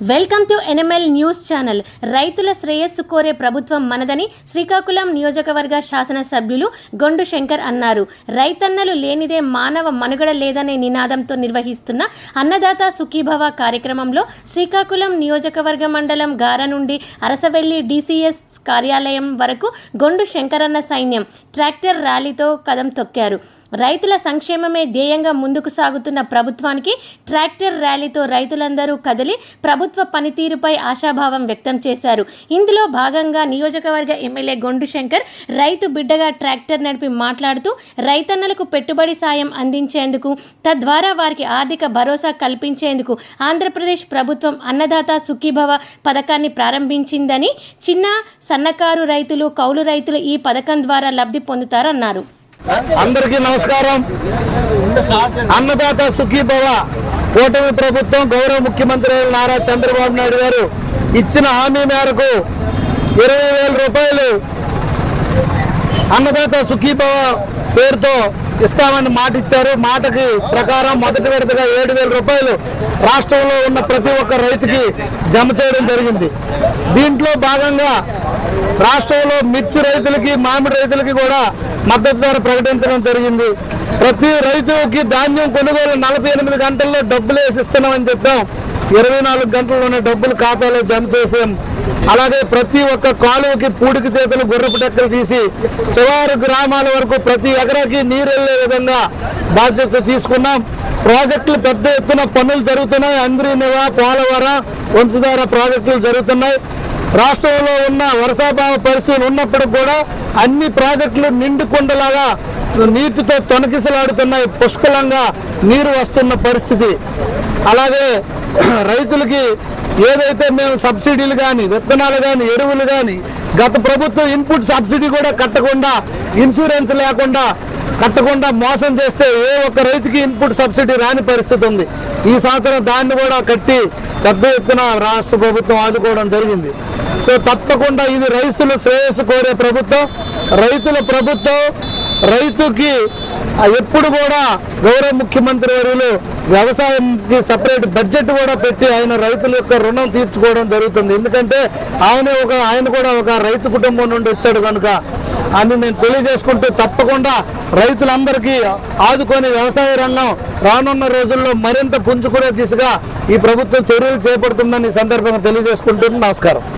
Welcome to NML news channel. రైతుల శ్రేయస్సు కోరే ప్రభుత్వం మనదని శ్రీకాకుళం నియోజకవర్గ శాసనసభ్యులు గొండు శంకర్ అన్నారు. రైతన్నలు లేనిదే మానవ మనుగడ లేదనే నినాదంతో నిర్వహిస్తున్న అన్నదాత సుఖీభవ కార్యక్రమంలో శ్రీకాకుళం నియోజకవర్గ మండలం గార నుండి అరసవెల్లి డీసీఎస్ కార్యాలయం వరకు గొండు శంకరన్న సైన్యం ట్రాక్టర్ ర్యాలీతో కదం తొక్కారు. రైతుల సంక్షేమమే ధ్యేయంగా ముందుకు సాగుతున్న ప్రభుత్వానికి ట్రాక్టర్ ర్యాలీతో రైతులందరూ కదిలి ప్రభుత్వ పనితీరుపై ఆశాభావం వ్యక్తం చేశారు. ఇందులో భాగంగా నియోజకవర్గ ఎమ్మెల్యే గొండు శంకర్ రైతు బిడ్డగా ట్రాక్టర్ నడిపి మాట్లాడుతూ రైతన్నలకు పెట్టుబడి సాయం అందించేందుకు తద్వారా వారికి ఆర్థిక భరోసా కల్పించేందుకు ఆంధ్రప్రదేశ్ ప్రభుత్వం అన్నదాత సుఖీభవ పథకాన్ని ప్రారంభించిందని చిన్న సన్నకారు రైతులు కౌలు రైతులు ఈ పథకం ద్వారా లబ్ధి పొందుతారన్నారు. అందరికీ నమస్కారం. అన్నదాత సుఖీభవ కూటమి ప్రభుత్వం గౌరవ ముఖ్యమంత్రి నారా చంద్రబాబు నాయుడు గారు ఇచ్చిన హామీ మేరకు ఇరవై వేల రూపాయలు అన్నదాత సుఖీభవ పేరుతో ఇస్తామని మాట ఇచ్చారు మాటకి ప్రకారం మొదటి విడతగా ఏడు వేల రూపాయలు రాష్ట్రంలో ఉన్న ప్రతి ఒక్క రైతుకి జమ చేయడం జరిగింది. దీంట్లో భాగంగా రాష్ట్రంలో మిర్చి రైతులకి మామిడి రైతులకి కూడా మద్దతు ధర ప్రకటించడం జరిగింది. ప్రతి రైతుకి ధాన్యం కొనుగోలు నలభై ఎనిమిది గంటల్లో డబ్బులు వేసి ఇస్తున్నామని చెప్పాం. ఇరవై నాలుగు గంటల్లోనే డబ్బులు ఖాతాలో జమ చేసాం. అలాగే ప్రతి ఒక్క కాలువకి పూడికి తీతలు గుర్రపు టెక్కలు తీసి చివరి గ్రామాల వరకు ప్రతి ఎకరాకి నీరు వెళ్ళే విధంగా బాధ్యత తీసుకున్నాం. ప్రాజెక్టులు పెద్ద ఎత్తున పనులు జరుగుతున్నాయి. అంద్రీనివా పోలవరం వంశధార ప్రాజెక్టులు జరుగుతున్నాయి. రాష్ట్రంలో ఉన్న వర్షాభావ పరిస్థితులు ఉన్నప్పుడు కూడా అన్ని ప్రాజెక్టులు నిండుకుండలాగా నీటితో తొనకిసలాడుతున్నాయి పుష్కలంగా నీరు వస్తున్న పరిస్థితి. అలాగే రైతులకి ఏదైతే మేము సబ్సిడీలు కానీ విత్తనాలు కానీ ఎరువులు కానీ గత ప్రభుత్వం ఇన్పుట్ సబ్సిడీ కూడా కట్టకుండా ఇన్సూరెన్స్ లేకుండా కట్టకుండా మోసం చేస్తే ఏ ఒక్క రైతుకి ఇన్పుట్ సబ్సిడీ రాని పరిస్థితి ఉంది. ఈ సంవత్సరం దాన్ని కూడా కట్టి పెద్ద ఎత్తున రాష్ట్ర ప్రభుత్వం ఆదుకోవడం జరిగింది. సో తప్పకుండా ఇది రైతుల శ్రేయస్సు కోరే ప్రభుత్వం. రైతుల ప్రభుత్వం రైతుకి ఎప్పుడు కూడా గౌరవ ముఖ్యమంత్రి వర్యులు వ్యవసాయంకి సపరేట్ బడ్జెట్ కూడా పెట్టి ఆయన రైతుల యొక్క రుణం తీర్చుకోవడం జరుగుతుంది. ఎందుకంటే ఆయన ఒక ఆయన కూడా ఒక రైతు కుటుంబం నుండి వచ్చాడు కనుక అని నేను తెలియజేసుకుంటూ తప్పకుండా రైతులందరికీ ఆదుకొని వ్యవసాయ రంగం రానున్న రోజుల్లో మరింత పుంజుకునే దిశగా ఈ ప్రభుత్వం చర్యలు చేపడుతుందని ఈ సందర్భంగా తెలియజేసుకుంటూ నమస్కారం.